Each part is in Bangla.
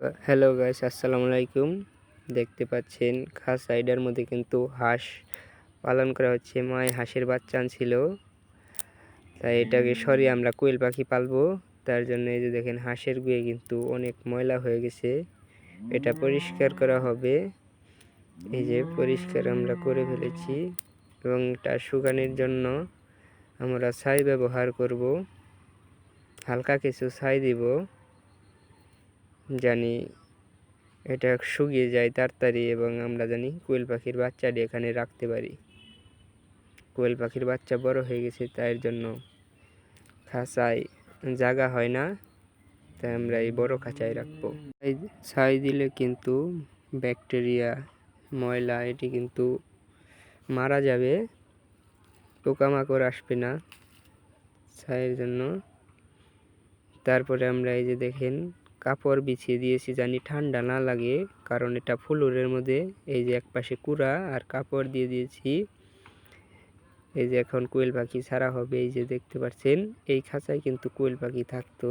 হ্যালো গাইস আসসালামু আলাইকুম। দেখতে পাচ্ছেন, খাস সাইডের মধ্যে কিন্তু হাঁস পালন করা হচ্ছে। মায় হাঁসের বাচ্চা ছিল। তাই এটাকে সরিয়ে আমরা কোয়েল পাখি পালবো। তার জন্য এই যে দেখেন, হাঁসের গুয়ে কিন্তু অনেক ময়লা হয়ে গেছে। এটা পরিষ্কার করা হবে। এই যে পরিষ্কার আমরা করে ফেলেছি। এবং এটা শুকানোর জন্য আমরা ছাই ব্যবহার করব। হালকা কিছু ছাই দিব। জানি এটা শুকিয়ে যায় তাড়াতাড়ি এবং আমরা জানি কোয়েল পাখির বাচ্চাটি এখানে রাখতে পারি। কোয়েল পাখির বাচ্চা বড় হয়ে গেছে, তাই জন্য খাঁচায় জায়গা হয় না, তাই আমরা এই বড় খাঁচায় রাখব। ছাই দিলে কিন্তু ব্যাকটেরিয়া, ময়লা, এটি কিন্তু মারা যাবে, পোকামাকড় আসবে না। ছাইয়ের জন্য তারপরে আমরা এই যে দেখেন কাপড় বিছিয়ে দিয়েছি জানি ঠান্ডা না লাগে, কারণ এটা ফুলুরের মধ্যে। এই যে একপাশে কুড়া আর কাপড় দিয়ে দিয়েছি। এই যে এখন কোয়েল পাখি ছাড়া হবে, এই যে দেখতে পাচ্ছেন, এই খাঁচায় কিন্তু কোয়েল পাখি থাকতো।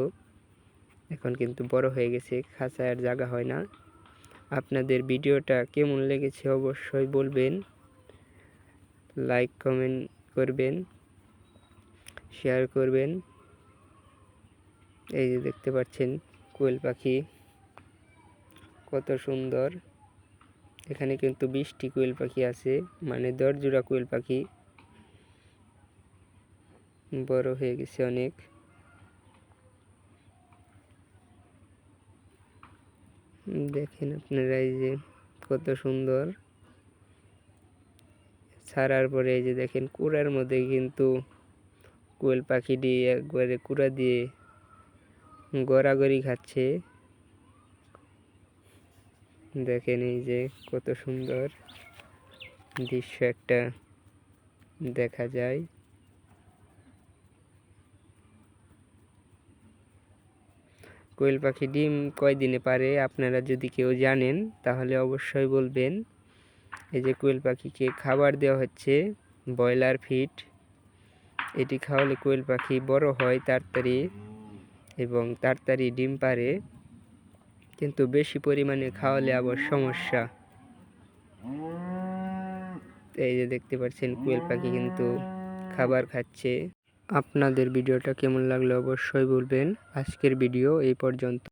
এখন কিন্তু বড় হয়ে গেছে, খাঁচায় আর জায়গা হয় না। আপনাদের ভিডিওটা কেমন লেগেছে অবশ্যই বলবেন। লাইক, কমেন্ট করবেন, শেয়ার করবেন। এই যে দেখতে পাচ্ছেন পাখি। কত সুন্দর। এখানে কিন্তু বৃষ্টি কোয়েল পাখি আছে মানে দরজোড়া কোয়েল পাখি। বড় হয়ে গেছে অনেক। দেখেন আপনারা এই যে কত সুন্দর। ছাড়ার পরে এই যে দেখেন কুড়ার মধ্যে কিন্তু কোয়েল পাখিটি একবারে কুড়া দিয়ে গড়াগড়ি খাচ্ছে। দেখেন এই যে কত সুন্দর দৃশ্য একটা দেখা যায়। কোয়েল পাখি ডিম কয়দিনে পারে আপনারা যদি কেউ জানেন, তাহলে অবশ্যই বলবেন। এই যে কোয়েল পাখিকে খাবার দেওয়া হচ্ছে, ব্রয়লার ফিট এটি খাওয়ালে কোয়েল পাখি বড় হয় তাড়াতাড়ি। এবং তাড়াতাড়ি ডিম পারে কিন্তু বেশি পরিমাণে খাওয়ালে আবার সমস্যা। এই যে দেখতে পাচ্ছেন কুয়েল পাখি কিন্তু খাবার খাচ্ছে। আপনাদের ভিডিওটা কেমন লাগল অবশ্যই বলবেন। আজকের ভিডিও এই পর্যন্ত।